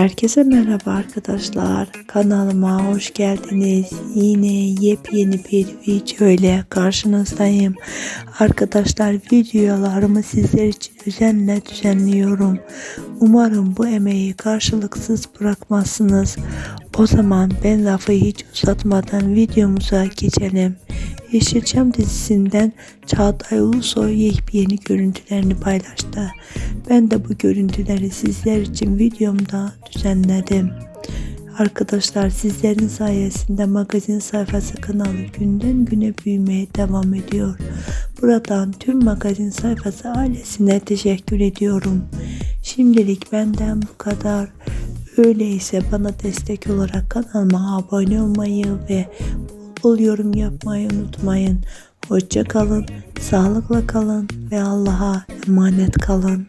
Herkese merhaba arkadaşlar. Kanalıma hoş geldiniz. Yine yepyeni bir video ile karşınızdayım. Arkadaşlar videolarımı sizler için özenle düzenliyorum. Umarım bu emeği karşılıksız bırakmazsınız. O zaman ben lafı hiç uzatmadan videomuza geçelim. Yeşilçam dizisinden Çağatay Ulusoy yepyeni görüntülerini paylaştı. Ben de bu görüntüleri sizler için videomda düzenledim. Arkadaşlar sizlerin sayesinde magazin sayfası kanalı günden güne büyümeye devam ediyor. Buradan tüm magazin sayfası ailesine teşekkür ediyorum. Şimdilik benden bu kadar. Öyleyse bana destek olarak kanalıma abone olmayı ve Apple yorum yapmayı unutmayın. Hoşça kalın, sağlıkla kalın ve Allah'a emanet kalın.